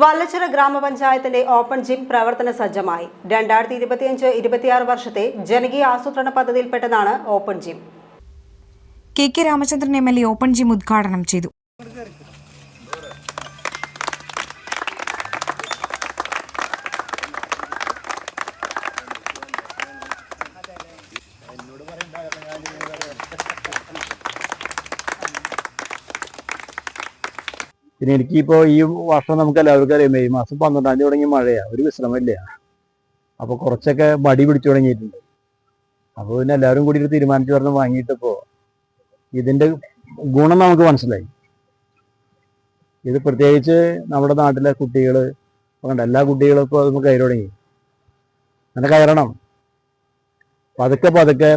വല്ലച്ചിറ ഗ്രാമപഞ്ചായത്തിന്റെ open gym പ്രവർത്തന സജ്ജമായി. രണ്ടായിരത്തി ഇരുപത്തിയഞ്ച് ഇരുപത്തിയാറ് വർഷത്തെ ജനകീയ ആസൂത്രണ പദ്ധതിയിൽപ്പെട്ടതാണ് open gym. K K Ramachandran M L A open gym ഉദ്ഘാടനം ചെയ്തു. പിന്നെ എനിക്കിപ്പോൾ ഈ വർഷം നമുക്ക് എല്ലാവർക്കും അറിയാം മെയ് മാസം പന്ത്രണ്ടാം തീയതി തുടങ്ങി മഴയാ ഒരു വിശ്രമമില്ല. അപ്പോൾ കുറച്ചൊക്കെ മടി പിടിച്ചു തുടങ്ങിയിട്ടുണ്ട്. അപ്പോൾ പിന്നെ എല്ലാവരും കൂടി ഒരു തീരുമാനിച്ചു പറഞ്ഞ് വാങ്ങിയിട്ടപ്പോൾ ഇതിന്റെ ഗുണം നമുക്ക് മനസ്സിലായി. ഇത് പ്രത്യേകിച്ച് നമ്മുടെ നാട്ടിലെ കുട്ടികൾ കണ്ട എല്ലാ കുട്ടികളും ഇപ്പോൾ നമുക്ക് കയറി തുടങ്ങി. അങ്ങനെ കയറണം. പതുക്കെ പതുക്കെ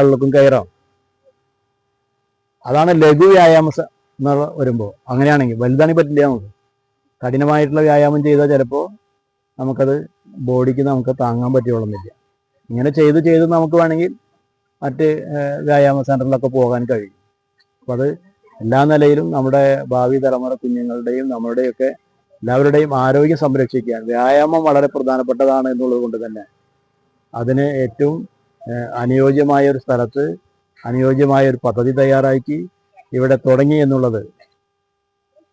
ആളുകൾക്കും കയറാം. അതാണ് ലഘു വ്യായാമ എന്നുള്ള വരുമ്പോൾ അങ്ങനെയാണെങ്കിൽ വലുതാണെങ്കിൽ പറ്റില്ല നമുക്ക്. കഠിനമായിട്ടുള്ള വ്യായാമം ചെയ്താൽ ചിലപ്പോൾ നമുക്കത് ബോഡിക്ക് നമുക്ക് താങ്ങാൻ പറ്റിയോളുന്നില്ല ഇങ്ങനെ ചെയ്ത് ചെയ്ത് നമുക്ക് വേണമെങ്കിൽ മറ്റ് വ്യായാമ സെന്ററിലൊക്കെ പോകാൻ കഴിയും. അപ്പോൾ അത് എല്ലാ നിലയിലും നമ്മുടെ ഭാവി തലമുറ കുഞ്ഞുങ്ങളുടെയും നമ്മളുടെയൊക്കെ എല്ലാവരുടെയും ആരോഗ്യം സംരക്ഷിക്കാൻ വ്യായാമം വളരെ പ്രധാനപ്പെട്ടതാണ് എന്നുള്ളത് കൊണ്ട് തന്നെ. അതിന് ഏറ്റവും അനുയോജ്യമായ ഒരു സ്ഥലത്ത് അനുയോജ്യമായ ഒരു പദ്ധതി തയ്യാറാക്കി ഇവിടെ തുടങ്ങി എന്നുള്ളത്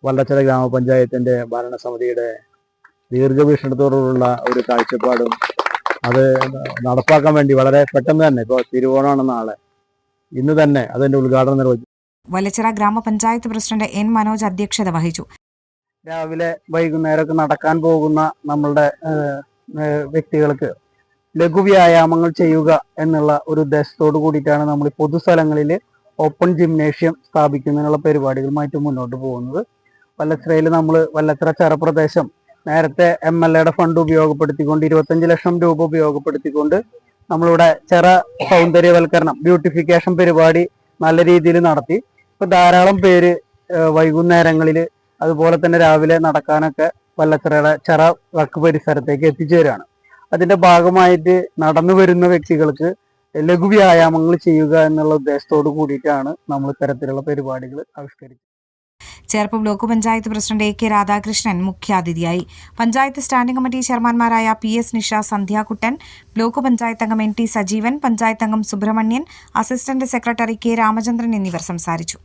വല്ലച്ചിറ ഗ്രാമപഞ്ചായത്തിന്റെ ഭരണസമിതിയുടെ ദീർഘവീക്ഷണത്തോടുള്ള ഒരു കാഴ്ചപ്പാടും അത് നടപ്പാക്കാൻ വേണ്ടി വളരെ പെട്ടെന്ന് തന്നെ ഇപ്പോൾ തിരുവോണമാണ് നാളെ. ഇന്ന് തന്നെ അതിന്റെ ഉദ്ഘാടനം നിർവഹിച്ചു. വലച്ചിറ ഗ്രാമപഞ്ചായത്ത് പ്രസിഡന്റ് എൻ മനോജ് അധ്യക്ഷത വഹിച്ചു. രാവിലെ വൈകുന്നേരമൊക്കെ നടക്കാൻ പോകുന്ന നമ്മളുടെ വ്യക്തികൾക്ക് ലഘു വ്യായാമങ്ങൾ ചെയ്യുക എന്നുള്ള ഒരു ഉദ്ദേശത്തോട് കൂടിയിട്ടാണ് നമ്മൾ പൊതുസ്ഥലങ്ങളിൽ ഓപ്പൺ ജിംനേഷ്യം സ്ഥാപിക്കുന്നതിനുള്ള പരിപാടികളുമായിട്ട് മുന്നോട്ട് പോകുന്നത്. വല്ലത്രയിൽ നമ്മൾ വല്ലത്ര ചരപ്രദേശം നേരത്തെ എം എൽ എയുടെ ഫണ്ട് ഉപയോഗപ്പെടുത്തിക്കൊണ്ട് ഇരുപത്തഞ്ച് ലക്ഷം രൂപ ഉപയോഗപ്പെടുത്തിക്കൊണ്ട് നമ്മളിവിടെ ചെറ സൗന്ദര്യവൽക്കരണം ബ്യൂട്ടിഫിക്കേഷൻ പരിപാടി നല്ല രീതിയിൽ നടത്തി. ഇപ്പൊ ധാരാളം പേര് വൈകുന്നേരങ്ങളിൽ അതുപോലെ തന്നെ രാവിലെ നടക്കാനൊക്കെ വല്ലത്രയുടെ ചെറ വക്ക് പരിസരത്തേക്ക് എത്തിച്ചേരാണ് അതിന്റെ ഭാഗമായിട്ട് നടന്നു വരുന്ന വ്യക്തികൾക്ക് ലഘു വ്യായാമങ്ങൾ ചെയ്യുക എന്നുള്ള ഉദ്ദേശത്തോട് കൂടിയിട്ടാണ് നമ്മൾ ഇത്തരത്തിലുള്ള പരിപാടികൾ ആവിഷ്കരിച്ചത്. Cherpu block panchayat president A K Radhakrishnan മുഖ്യാതിഥിയായി. Panchayat standing committee ചെയർമാൻമാരായ P S Nisha Sandhyakuttan block panchayat അംഗം എൻ ടി സജീവൻ പഞ്ചായത്ത് അംഗം Subramanian assistant secretary K Ramachandran എന്നിവർ സംസാരിച്ചു.